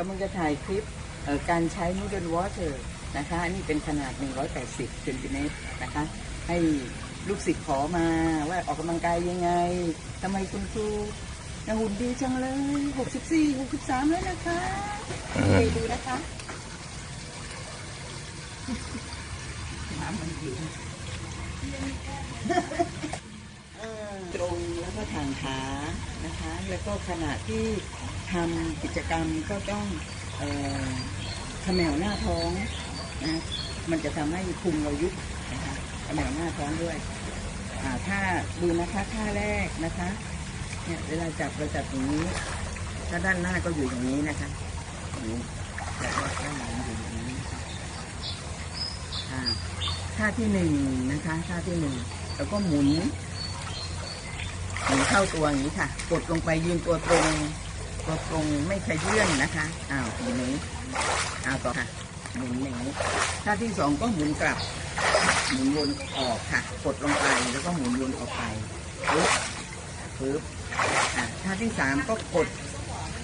กำลังจะถ่ายคลิปการใช้ Noodle Water นะคะอันนี้เป็นขนาด 180เซนติเมตรนะคะให้ลูกศิษย์ขอมาว่าออกกำลังกายยังไงทำไมคุณครูยังหุ่นดีจังเลย 64 63 แล้วนะคะไปดูนะคะน้ำมันอยู่เออตรงแล้ว ก็ทางขานะคะ แล้วก็ขณะที่ทำกิจกรรมก็ต้องเอ่อเขมวหน้าท้องนะมันจะทำให้พุงเรายุบนะคะเขมวหน้าท้องด้วยอ่าถ้าดูนะคะท่าแรกนะคะเนี่ยเวลาจับเราจับอย่างนี้ ถ้าด้านหน้าก็อยู่อย่างนี้นะคะอย่างนี้แล้วก็ด้านหลังอยู่อย่างนี้อ่าท่าที่หนึ่งนะคะท่าที่หนึ่งแล้วก็หมุน หมุนเข้าตัวอย่างนี้ค่ะ กดลงไปยืนตัวตรงตัวตรงไม่ขยื่นนะคะอ้าวอย่างนี้อ้าวต่อค่ะหมุนอย่างนี้ท่าที่สองก็หมุนกลับ หมุนวนออกค่ะ กดลงไปแล้วก็หมุนวนออกไปปึ๊บปึ๊บอะท่าที่สามก็กด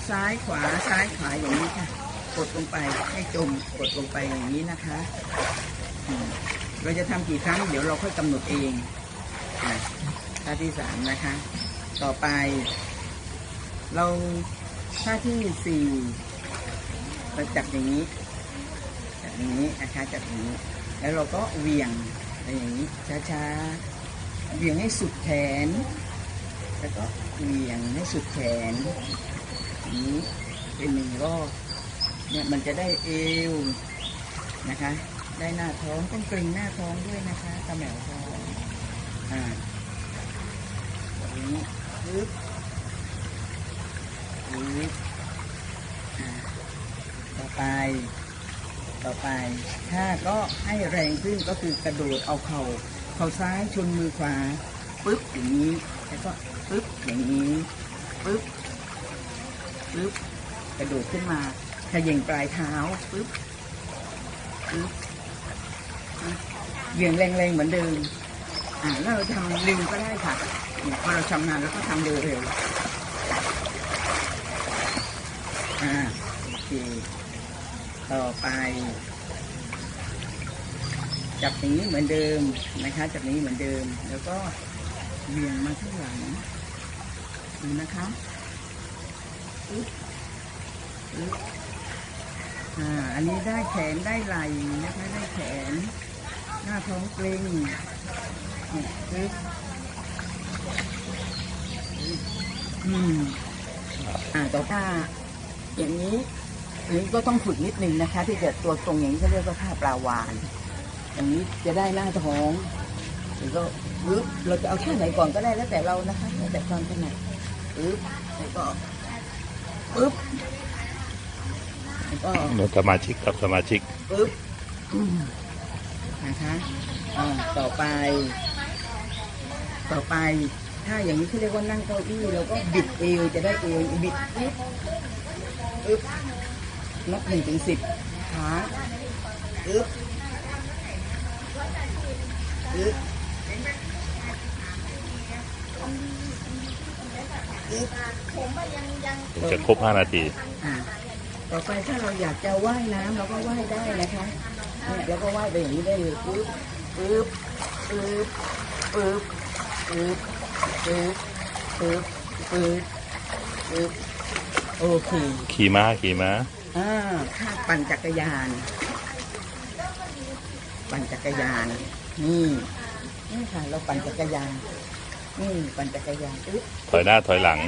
ซ้ายขวาซ้ายขวาอย่างนี้ค่ะ กดลงไปให้จมกดลงไปอย่างนี้นะคะเราจะทำกี่ครั้งเดี๋ยวเราค่อยกำหนดเองอะ ท่าที่สามนะคะ ต่อไป เราท่าที่สี่เราจับอย่างนี้ จับอย่างนี้นะคะจับอย่างนี้ แล้วเราก็เหวี่ยงไปอย่างนี้ช้าๆเหวี่ยงให้สุดแขน แล้วก็เหวี่ยงให้สุดแขนอย่างนี้เป็นหนึ่งรอบเนี่ยมันจะได้เอวนะคะ ได้หน้าท้องต้องเกรงหน้าท้องด้วยนะคะกระแหมวท้องอ่า ปึ๊บปึ๊บต่อไป ต่อไป ถ้าก็ให้แรงขึ้นก็คือกระโดดเอาเข่า เข่าซ้ายชนมือขวาปึ๊บอย่างนี้ แล้วก็ปึ๊บอย่างนี้ปึ๊บปึ๊บกระโดดขึ้นมาขย่งปลายเท้าปึ๊บปึ๊บเหวี่ยงแรงๆเหมือนเดิม อ่าแล้วเราทำเร็วก็ได้ค่ะเนี่ยพอเราชำนาญแล้วก็ทำเร็วๆอ่าโอเคต่อไปจับอย่างนี้เหมือนเดิมนะคะ จับอย่างนี้เหมือนเดิม แล้วก็เบี่ยงมาข้างหลังดูนะคะอึ๊บอึ๊บอ่าอันนี้ได้แขนได้ไหล่นะคะได้แขน หน้าท้องเกร็ง อึ๊บอึ๊บอืมอ่าต่อไปอย่างนี้อันนี้ก็ต้องฝึกนิดนึงนะคะ ที่จะตัวตรงอย่างนี้เขาเรียกว่าท่าปลาวาน อย่างนี้จะได้หน้าท้องหรือก็ปึ๊บเราจะเอาท่าไหนก่อนก็ได้แล้วแต่เรานะคะแล้วแต่ความถนัดปึ๊บแล้วก็ปึ๊บแล้วก็เดี๋ยวสมาชิกกับสมาชิกปึ๊บอืมนะคะอ่าต่อไป ต่อไป ถ้าอย่างนี้เขาเรียกว่านั่งเก้าอี้เราก็บิดเอวจะได้เอวบิดปึ๊บปึ๊บนับหนึ่งถึงสิบขาปึ๊บปึ๊บปึ๊บจะครบ 5 นาที ต่อไปถ้าเราอยากจะว่ายน้ำเราก็ว่ายได้นะคะเนี่ยเราก็ว่ายไปอย่างนี้ได้เลยปึ๊บปึ๊บปึ๊บปึ๊บ ปึ๊บปึ๊บปึ๊บปึ๊บปึ๊บโอเคขี่ม้าขี่ม้าอ่าถ้าปั่นจักรยาน ปั่นจักรยาน นี่นี่ค่ะ เราปั่นจักรยานนี่ปั่นจักรยานอึ๊บถอยหน้าถอยหลัง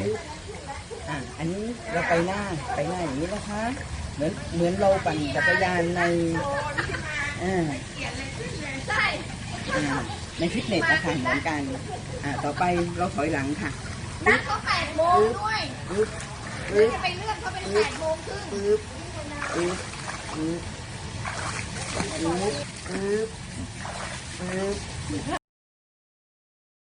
อะอันนี้เราไปหน้าไปหน้าอย่างนี้นะคะ เหมือนเหมือนเราปั่นจักรยานในอ่าอ่า ในฟิตเนสนะคะเหมือนกัน อ่าต่อไปเราถอยหลังค่ะนัดเขาแปดโมงด้วยปึ๊บปึ๊บจะไปเลื่อนเขาเป็นแปดโมงครึ่งปึ๊บปึ๊บปึ๊บปึ๊บปึ๊บปึ๊บ